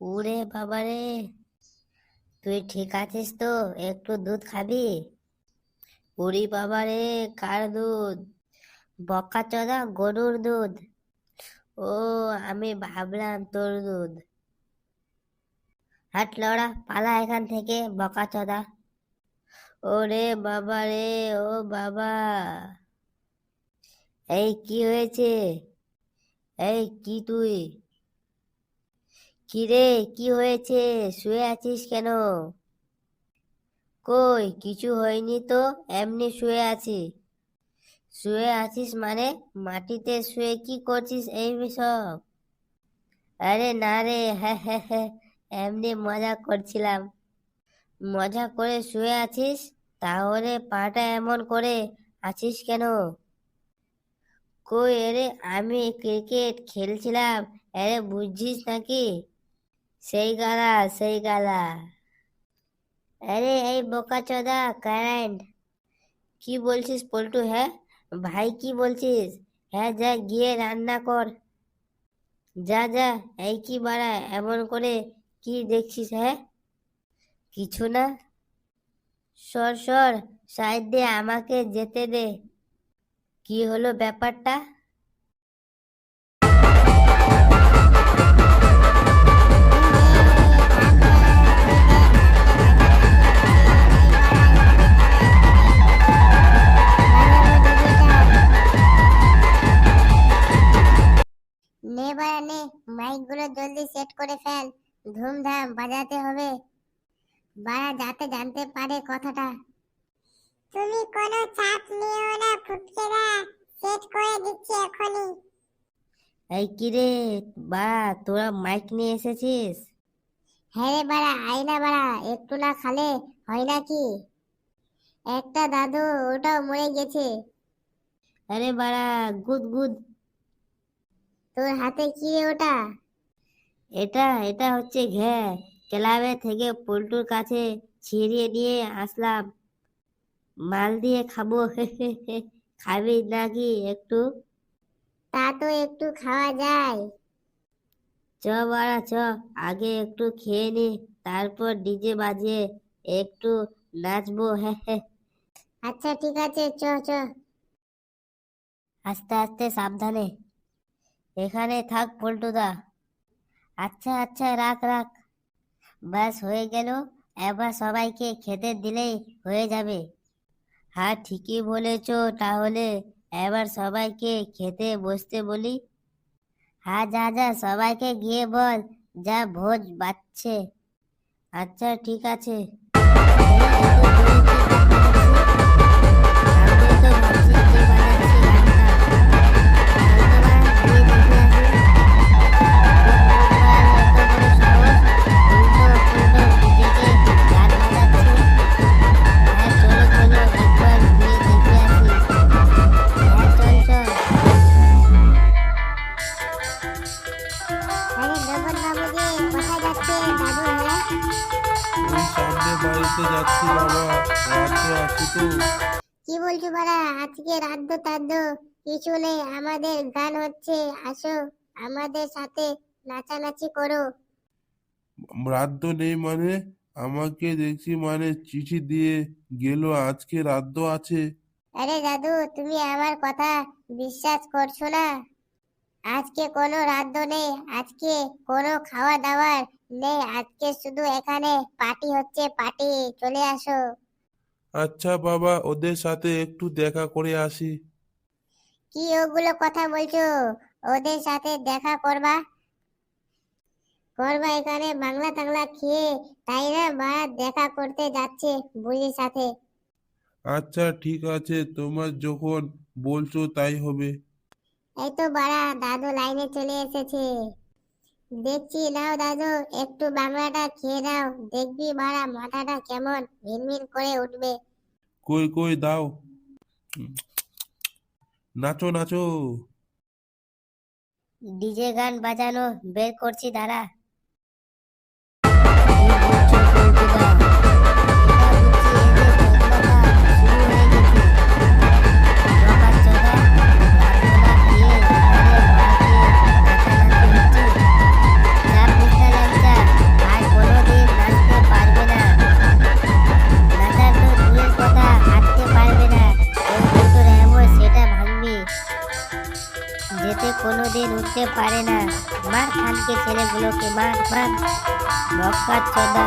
উরে বাবারে, তুই ঠিক আছিস তো? একটু দুধ খাবি? উরি বাবারে, কার দুধ? বকা চোদা গরুর দুধ। ও, আমি ভাবলাম তোর দুধ। হাট লড়া, পালা এখান থেকে বকা চোদা ওরে বাবা রে ও বাবা। এই কি হয়েছে? এই কি তুই? কি রে কি হয়েছে? শুয়ে আছিস কেন? কই, কিছু হয়নি তো? এমনি শুয়ে আছি। শুয়ে আছিস মানে? মাটিতে শুয়ে কি করছিস এই সব? আরে না রে হ্যাঁ হ্যাঁ হ্যাঁ এমনি মজা করছিলাম। মজা করে শুয়ে আছিস? তাহলে পাটা এমন করে আছিস কেন? কই, আরে আমি ক্রিকেট খেলছিলাম। আরে বুঝছিস নাকি? সেই গালা সেই গালা। আরে এই বোকা চোদা, কারেন্ট। কি বলছিস পল্টু হ্যাঁ? ভাই, কি বলছিস? হ্যাঁ যা, গিয়ে রান্না কর। যা যা, এই কি বাড়া এমন করে কি দেখছিস হ্যাঁ? কিছু না। সর সর, সাইড দে, আমাকে যেতে দে। কি হলো ব্যাপারটা? বাড়া নে মাইকগুলো জলদি সেট করে ফেল। ধুমধাম বাজাতে হবে। বাড়া যাতে জানতে পারে কথাটা। তুমি কোনো চাপ নিও না ফুটকেরা। সেট করে দিচ্ছি এখনই। এই কি রে বা তোরা মাইক নিয়ে এসেছিস? হ্যাঁ রে বাড়া আই না বাড়া একটু না খালে হয় নাকি একটা দাদু ওটাও মরে গেছে। আরে বাড়া গুদ গুদ। তোর হাতে কি রে ওটা? এটা এটা হচ্ছে ঘে ক্লাবে থেকে পল্টুর কাছে ছিঁড়িয়ে নিয়ে আসলাম। মাল দিয়ে খাব। খাবি নাকি একটু? তা তো একটু খাওয়া যায়। চ বাড়া চ। আগে একটু খেয়ে নি তারপর ডিজে বাজিয়ে একটু নাচবো। হ্যাঁ আচ্ছা ঠিক আছে। চ চ। আস্তে আস্তে সাবধানে। এখানে থাক পল্টুদা। আচ্ছা আচ্ছা রাখ রাখ। ব্যাস, হয়ে গেল। এবার সবাইকে খেতে দিলেই হয়ে যাবে। হ্যাঁ ঠিকই বলেছ। তাহলে এবার সবাইকে খেতে বসতে বলি। হ্যাঁ যা যা, সবাইকে গিয়ে বল। যা ভোজ বাচ্ছে আচ্ছা ঠিক আছে। আরে নবন বাবু কোথায় যাচ্ছে দাদু সামনে বাড়িতে যাচ্ছি বাবা রাত আছি তো কি বলছো বাড়া? আজকে রাদ্য তাদ্য কিছু নেই আমাদের গান হচ্ছে আসো আমাদের সাথে নাচানাচি করো। রাত নেই মানে? আমাকে দেখছি মানে চিঠি দিয়ে গেল আজকে রাত আছে। আরে দাদু তুমি আমার কথা বিশ্বাস করছ না? আজকে কোনো রাদ্য নেই আজকে কোনো খাওয়া দাওয়ার নেই আজকে শুধু এখানে পার্টি হচ্ছে পার্টি চলে আসো। আচ্ছা বাবা ওদের সাথে একটু দেখা করে আসি। কি ওগুলো কথা বলছো? ওদের সাথে দেখা করবা? করবা এখানে বাংলা টাংলা খেয়ে তাই না মা? দেখা করতে যাচ্ছে বুড়ির সাথে। আচ্ছা ঠিক আছে। তোমার যখন বলছো তাই হবে। এই তো বাড়া দাদু লাইনে চলে এসেছে। দেখছি নাও দাদু একটু বাংলাটা খেয়ে দাও দেখবি বাড়া মাথাটা কেমন ভিনভিন করে উঠবে। কই কই দাও। নাচো নাচো। ডিজে গান বাজানো বের করছি দাঁড়া। কোনোদিন উঠতে পারে না। মার খানকে ছেলেগুলোকে মার মার। মক্কা চোদা।